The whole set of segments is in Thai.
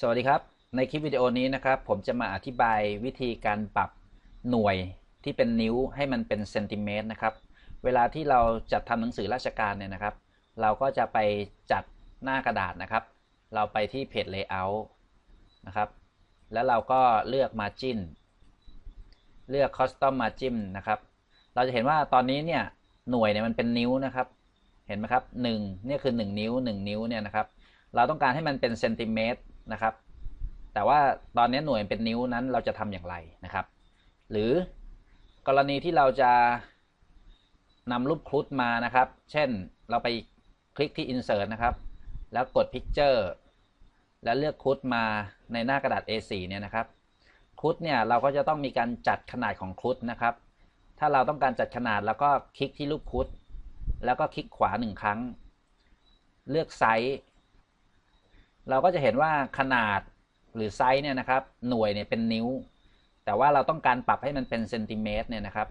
สวัสดีครับ ในคลิปวิดีโอนี้นะครับ ผมจะมาอธิบายวิธีการปรับหน่วยที่เป็นนิ้วให้มันเป็นเซนติเมตรนะครับ เวลาที่เราจัดทำหนังสือราชการเนี่ยนะครับ เราก็จะไปจัดหน้ากระดาษนะครับ เราไปที่เพจ Layout นะครับ แล้วเราก็เลือก Margin เลือก Custom Margin นะครับ เราจะเห็นว่าตอนนี้เนี่ยหน่วยเนี่ยมันเป็นนิ้วนะครับ เห็นไหมครับหนึ่งเนี่ยคือ 1 นิ้ว 1 นิ้วเนี่ยนะครับ เราต้องการให้มันเป็นเซนติเมตร นะครับ แต่ว่าตอนนี้หน่วยเป็นนิ้วนั้นเราจะทำอย่างไรนะครับ หรือกรณีที่เราจะนำรูปครุฑมานะครับ เช่นเราไปคลิกที่ insert นะครับ แล้วกด picture แล้วเลือกครุฑมาในหน้ากระดาษ A4 เนี่ยนะครับครุฑเนี่ยเราก็จะต้องมีการจัดขนาดของครุฑนะครับ ถ้าเราต้องการจัดขนาดแล้วก็คลิกที่รูปครุฑแล้วก็คลิกขวาหนึ่งครั้ง เลือกไซส์ เราก็จะเห็นว่าขนาดหรือไซส์เนี่ยนะครับหน่วยเนี่ยเป็นนิ้ว แต่ว่าเราต้องการปรับให้มันเป็นเซนติเมตรเนี่ยนะครับ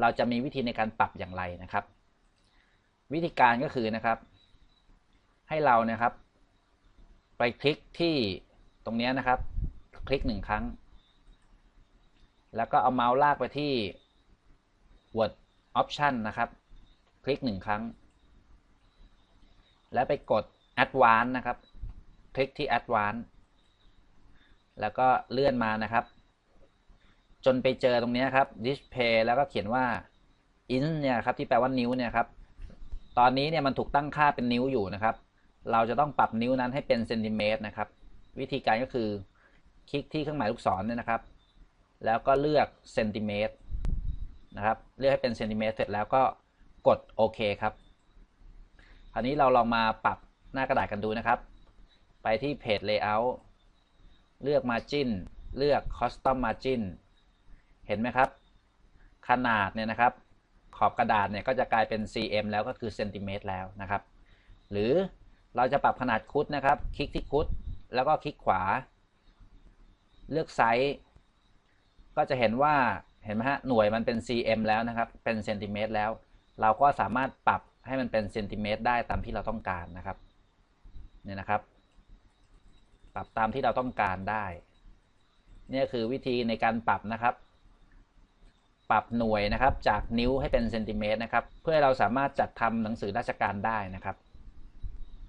เราจะมีวิธีในการปรับอย่างไรนะครับ วิธีการก็คือนะครับ ให้เรานะครับ ไปคลิกที่ตรงนี้นะครับ คลิกหนึ่งครั้ง แล้วก็เอาเมาส์ลากไปที่ Word Option นะครับ คลิกหนึ่งครั้ง แล้วไปกด Advanced นะครับ ลิกที่ Advanced แล้วก็เลื่อนมานะครับ จนไปเจอตรงนี้ครับ Display แล้วก็เขียนว่า in เนี่ยครับที่แปลว่านิ้วเนี่ยครับ ตอนนี้เนี่ยมันถูกตั้งค่าเป็นนิ้วอยู่นะครับ เราจะต้องปรับนิ้วนั้นให้เป็นเซนติเมตรนะครับ วิธีการก็คือคลิกที่เครื่องหมายลูกศรเนี่ยนะครับ แล้วก็เลือกเซนติเมตรนะครับ เลือกให้เป็นเซนติเมตรเสร็จแล้วก็กดโอเคครับ คราวนี้เราลองมาปรับหน้ากระดาษกันดูนะครับ ไปที่เพจ Layout เลือก Margin เลือก Custom Margin เห็นไหมครับ ขนาดเนี่ยนะครับ ขอบกระดาษเนี่ยก็จะกลายเป็น cm แล้วก็คือเซนติเมตรแล้วนะครับ หรือเราจะปรับขนาดคุดนะครับ คลิกที่คุดแล้วก็คลิกขวา เลือกไซส์ก็จะเห็นว่าเห็นไหมฮะหน่วยมันเป็น cm แล้วนะครับ เป็นเซนติเมตรแล้ว เราก็สามารถปรับให้มันเป็นเซนติเมตรได้ตามที่เราต้องการนะครับ เนี่ยนะครับ ปรับตามที่เราต้องการได้ เนี่ยคือวิธีในการปรับนะครับ ปรับหน่วยนะครับจากนิ้วให้เป็นเซนติเมตรนะครับ เพื่อเราสามารถจัดทำหนังสือราชการได้นะครับ